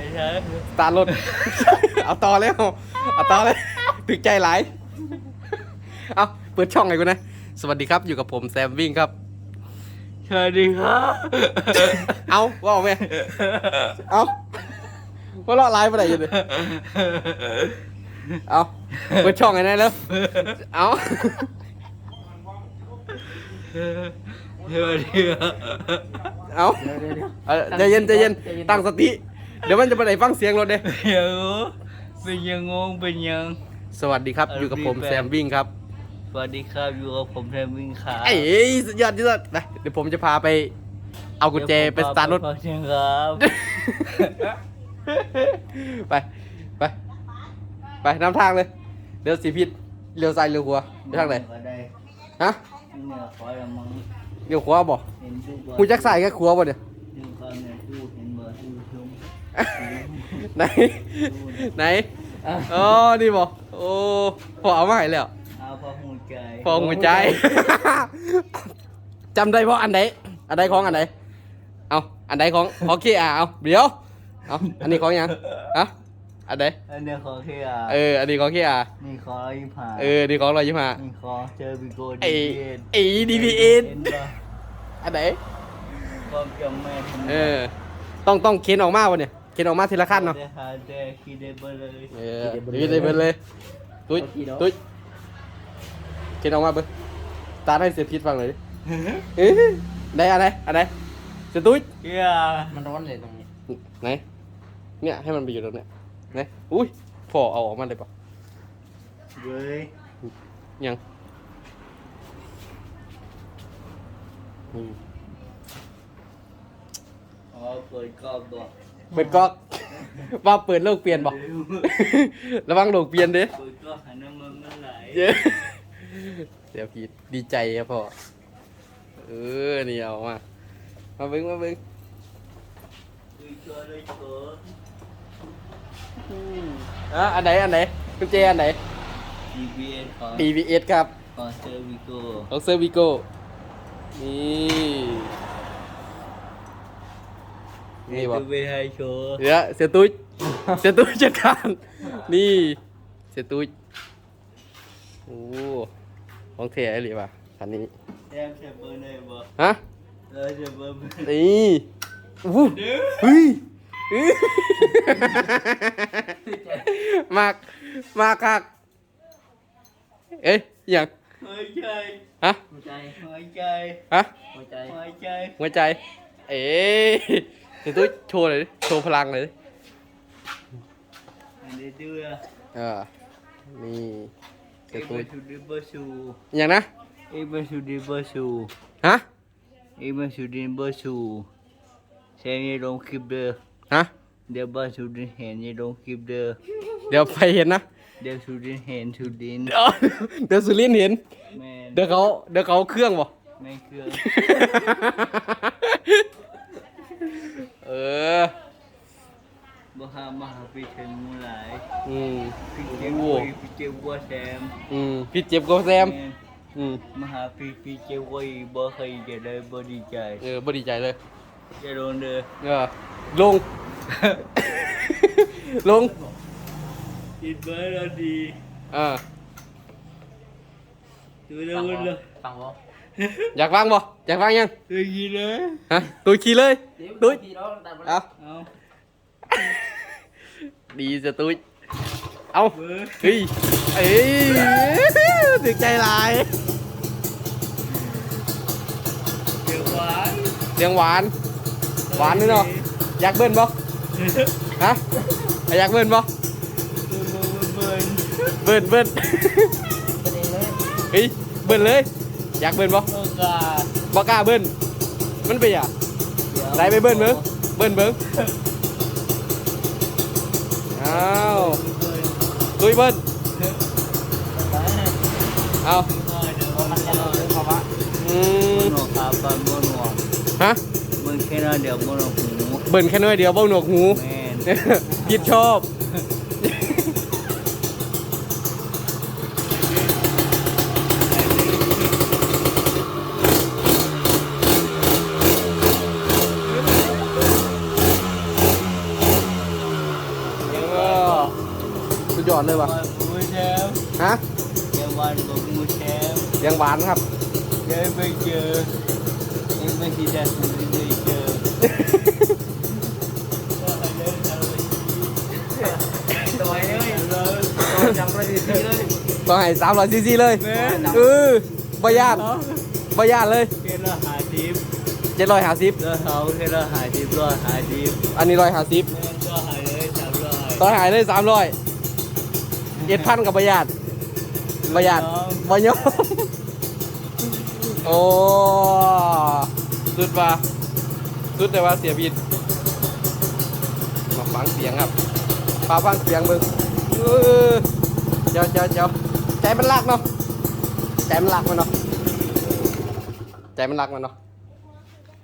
ไม่ใช่สตาร์ทรถ เอาต่อแล้วเอาต่อเลยถึกใจหลาย เอาเปิดช่องไงกูนะ สวัสดีครับอยู่กับผมแซมวิ่งครับ สวัสดีครับเอาว่าเอาไหมเอาว่าเลาะไลฟ์ไปไหนอยู่เลยเอาเปิดช่องไงนะแล้วเอาสวัสดีครับเอาเอาใจเย็นใจเย็นตั้งสติ เดี๋ยวมันจะไปไหนฟังเสียงรถเด้ เดี๋ยวเป็นยังงงเป็นยัง สวัสดีครับ อยู่กับผมเอาดีแปลแซมวิ่งครับ สวัสดีครับอยู่กับผมแทนวิ่งขาเอ้ยสุดยอดสุดยอดไปเดี๋ยวผมจะพาไป เอากุญแจไปสตาร์ทรถขอบคุณครับ ไป ไป ไปนำทางเลย เดี๋ยวสีพิษเลี้ยวซ้ายเลี้ยวขวาไปทางไหน ก็ได้ฮะ เนี่ยขอละมังเลี้ยวขวาบ่เห็นดูบ่หูจักใส่แค่ขวาบ่เนี่ย ดูความเนี่ยดูเห็นบ่ดูชม ไหน ไหนอ๋อนี่บ่โอ้พอเอามาให้แล้วเอาพอหูใจพอหัวใจจำได้เพราะอันไหนอันใดของอันไหนเอาอันใดของของเคอาเอาเดี๋ยวเอาอันนี้ของหยังอะอันไหนอันเนี้ยขอแค่อะเอออันนี้ของเคอานี่ขอร้อยยี่สิบห้าเออนี่ของเรายี่ห้านี่ขอเจอบิโก้ไอ้ดีเอ็นไอ้ดีพีเอ็นเห็นปะอันไหนความจำแม่นเออ ต้องต้องเข็นออกมาวะเนี่ย เข็นออกมาทีละขั้นเนาะได้หาได้คิดได้เบอร์เลยเออดีเลยเบิดเลยตุ้ยตุ้ยเข็นออกมาเบิ้ตาให้เสียพิษฟังเลยดิเอ๊ะไหนอันไหนอันไหนเสียตุ้ยเฮียมันร้อนเลยตรงนี้ไหนเนี่ยให้มันไปอยู่ตรงเนี้ยไหนอุ้ยพอเอาออกมาเลยปะเว้ยยังอืมอ๋อเปิดกรอบบอก เปิดก๊อกว่าเปิดโลกเปลี่ยนบอก ระวังโลกเปลี่ยนเด้เปิดกรอบหันน้ำมันมันไหลเย้เดี๋ยวพี่ดีใจครับพ่อ เออ นี่เอามา มาเบิ้งมาเบิ้งคุยชัวร์เลยชัวร์อะอันไหน อันไหนกุญแจอันไหน DBS ขอ DVS ครับขอเจอบิโก้ของเซอร์วิโก้นี่ นี่บอจะไปให้โชว์เดี๋ยวเสียตุ้ยเสียตุ้ยจัดการ นี่เสียตุ้ยโอ้ของเทียหรือเปล่าคันนี้แอมจะเบอร์ไหนบอกฮะเออจะเบอร์ไหนนี่อู้เฮ้ยเฮ้ยมากมากคักเอ้ยอหย่างหัวใจฮะหัวใจหัวใจฮะหัวใจหัวใจหัวใจเอ๊ะ เดี๋ยวตุ้ยโชว์เลยดิโชว์พลังเลยดิอันนี้ดูอะเออนี่เอ็เดี๋ยวมตุ้ยชูดิเบอร์ชูอหย่างนะเอ็มชูดิเบอร์ชูฮะเอ็มชูดิเบอร์ชูเซนยี่ลงคลิปเด้อฮะเดี๋ยวบ้านชูดินเห็นยี่ลงคลิปเด้อเดี๋ยวไปเห็นนะเดี๋ยวชูดินเห็นชูดินเดี๋ยวเดี๋ยวสุรินทร์เห็น แม่นเดี๋ยวเขาเดี๋ยวเขาเครื่องบ่ ไม่เครื่อง เออบ่หามาหาพี่เชิงมูหลายอืม พี่เจ็บโอ้ไว้พี่เจ็บว่าแซมอืมพี่เจ็บก็แซมแม่นอืม มาหาพี่พี่เจ็บไว้บ่เคยจะได้บ่ดีใจเออบ่ดีใจเลย จะโดนเด้อเออลง ลงคิดเบอร์แล้วดีเออดูแล้วฟังมันบ่เลยฟังบ่อยากฟังบ่อยากฟังยังดูกี่เลยฮะตุยขี่เลยตุ้ยทีแล้วตัดบ่เอาเอาดีจะ ตุ้ยเอาเบอร์เฮ้ยเอ้ยถึกใจหลายเดี๋ยวหวานเสียงหวานหวานนี่เนาะ อยากเบิ้ลบ่ฮะอยากเบิ้ลบ่เบอร์เบอร์เบอร์เบิ้ลเบิ้ลเป็นเองเลยเฮ้ยเบิ้ลเลยอยากเบิ้ลบ่โอกาสบ่กล้าเบิ้ลมันไปอะไหนไปเบิ้ลเบิ้งเบิ้ลเบิ้งอ้าวตุยเบิ้ลเอามันจะเลยเพราะว่าอืมหนวกครับบ้านบนหนวกฮะมึงแค่นั้นเดี๋ยวบนหนวกหูเบิ้ลแค่น้อยเดียวเบ้าหนวกหูแม่นพิดชอบ ดเลยวะวันมูแชมป์ฮะเดี๋ยววันบอกมูแชมป์เลี้ยงหวานครับเดี๋ยวไปเจอยังไม่ที่จะถึงได้เจอตัวเอ้ยเราจำประเด็นนี้เลยต้องให้สามร้อยซีซีเลยแม่นเออประหยัดประหยัดเลยเคเราหาดิฟเจ็ดร้อยห้าสิบเราเขาเคเราหาดิฟเราหาดิฟอันนี้ร้อยห้าสิบแม่ก็หายเลยสามร้อยต่อหายเลยสามร้อย เจ็ดพันกับประหยัดประหยัดประยอมโอ้สุดว่ะสุดแต่ว่าเสียบิดมาฟังเสียงครับปาฟังเสียงมึงเออเจ้าเจ้าเจ้าใจมันรักเนาะใจมันรักมันเนาะใจมันรักมันเนาะ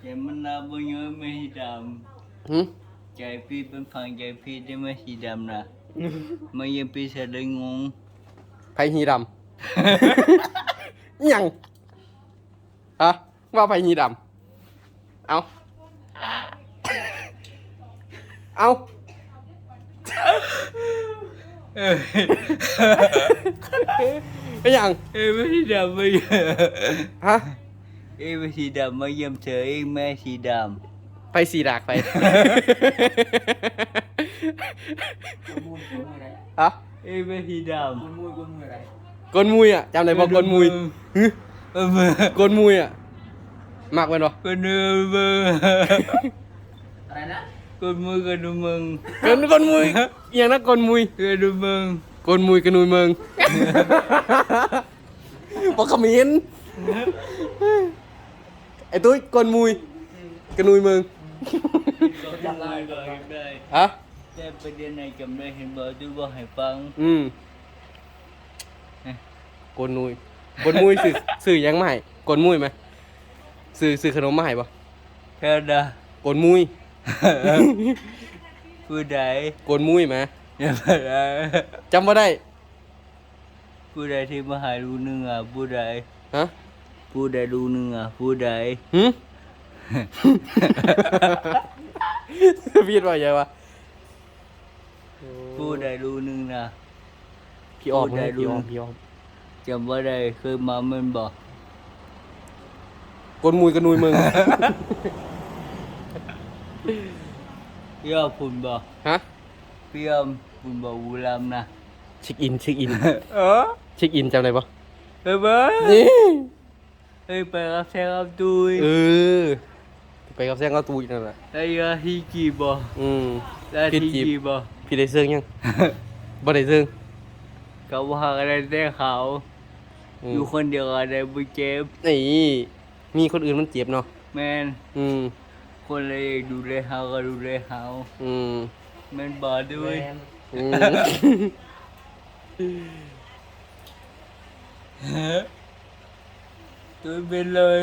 ใจมันนาบุญเยอะไม่สีดหึำใจพี่เป็นฟังใจพี่ได้ไม่สีดำนะ ไม่ยังพี่เสด็จงงไผหีดำ อิหยังฮะว่าไผหีดำ เอาเอาเออไอ้หยังเอ้ยไม่สีดำไม่ฮะเอ้ยไม่สีดำไม่เยี่ยมเธอเองแม่สีด ไปสีดากไปมูนมูนอะไรฮะำเอ้ยไม่สีดมูนมูนมูนอะไรกลมุยอะจำำได้บอกกลมุยหึเออเบอร์กลมุยอะมากเป็นบ่ก็เนื้อเบอร์อะไรนะก็มือก็ดูมึงกลกลมุยอหย่างนั้นกลมุยก็ดูมึงกลมุยกระนุยเมืองบอกขมิ้นไอ้ตุ้ยกลมุยกระนุยเมือง ก็จำได้ก็เห็นได้ฮะแต่ประเด็นไหนจำได้เห็นบอกดูบอกให้ฟัง อืมกลนุยกลมุยสื่อสื่อหยังมาให้กลมุยไหมสื่อสื่อขนมมาให้ปะแค่ดากลมุยผู้ใดกลมุยไหมอย่ามาได้จำว่าได้ผู้ใดที่มาหารู้หนึ่งอะผู้ใดฮะผู้ใดรู้หนึ่งอะผู้ใดหืม พี่ว่าไงวะผู้ใดรู้หนึ่งนะพี่ออมพูดได้พี่ออมรู้พี่ออมจำว่าได้เคยมาเมันบอกกลมุยกระนุยเมืองพี่ยอมคุณบอกฮะ พี่ยอมคุณบอกวูลามนะเช็คอินเช็คอินเออเช็คอินจำได้ปะเฮ้ยเบ้ยนี่เฮ้ยไปรับแซงรับดุยเออ ไปกับแซงก็ตูอีกนั่นแหละแล้วยาฮีกีบอกอืมแล้วพี่ฮีจีบกีบอกพี่ได้เสื้อยัง บ่ได้เสื้อเขาว่าอะไรได้เขาอือมยู่คนเดียวอะไรบุเจ็บนี่มีคนอื่นมันเจ็บเนาะแมนอืม คนเลยดูแลเขาก็ดูแลเขาอืม แมนบอกด้แมวยนอืมตัวเป็นเลย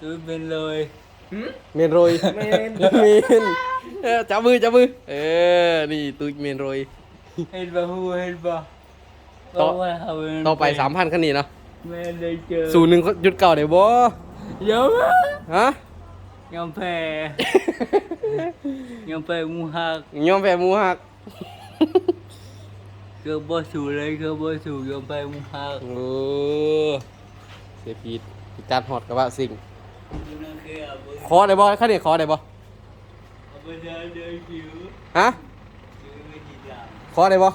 ตัวเป็นเลย เมนโรยเมน เมนเออจับมือจับมือเออนี่ตุยเมนโรย เห็นบ่ฮู้เห็นบ่ต่อ ว่าเขาเป็นต่อไปสามพันคันนี้เนาะแม่ได้เจอศูนย์หนึ่งหยุดเก่าได้บ่เยอะมากฮะ ยอมแพ้ยอมแพ้หมูหักยอมแพ้หมูหักเกือบบ่สู่เลยเกือบบ่สู่ยอมแพ้หมูหัก โอ้เสียพีดพีจัดฮอดกับว่าสิ่ง นั่นคือเอาไปขอได้บ่คันนี้ขอได้บ่เอาไปเดินเดินผิวฮะผิวไม่ดีดำขอได้บ่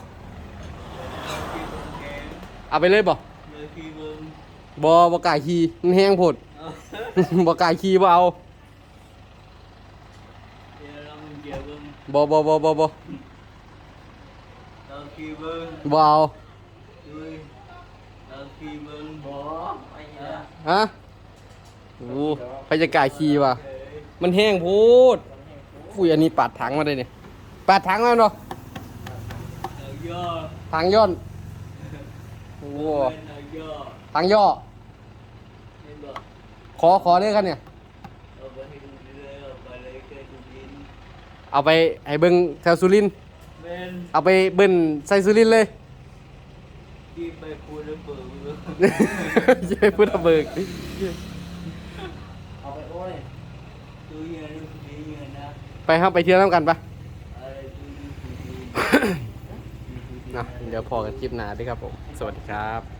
ผิวแข็งเอาไปเลยบ่เดินผิวเบิ่งบ่บ่กล้าขี่มันแห้งโพดเอาบ่กล้าขี่บ่เอาเดี๋ยวเรามึงเดี๋ยวเบิ่งบ่บ่บ่บ่บ่เราผิวเบิ่งบ่เอาดูเราผิวเบิ่งบอไอ้เนี่ยฮะ โอ้ใครจะกล้าขี่วะเอ้ยมันแห้งโพดอุ้ยอันนี้ปาดถังมาได้เนี่ยปาดถังมาเนาะเราย่อถังย้อนโอ้เป็นเราย่อถังย่อเห็นบ่ขอขอเลยครับเนี่ยเอาไปให้ดูเรื่อยๆเอาไปเลยเคยดูดินเอาไปให้เบิ้งแถวสุรินทร์แม่นเอาไปเบิ้นใส่สุรินทร์เลยที่ไปพูดแล้วเปิดมือจะไปพูดระเบิก เอาไปโอ้ย ดูเงินดูดีเงินนะ ไปครับไปเที่ยวน้ำกันปะนเนาะเดี๋ยวพอกันคลิปหน้าด้วยครับผม สวัสดีครับ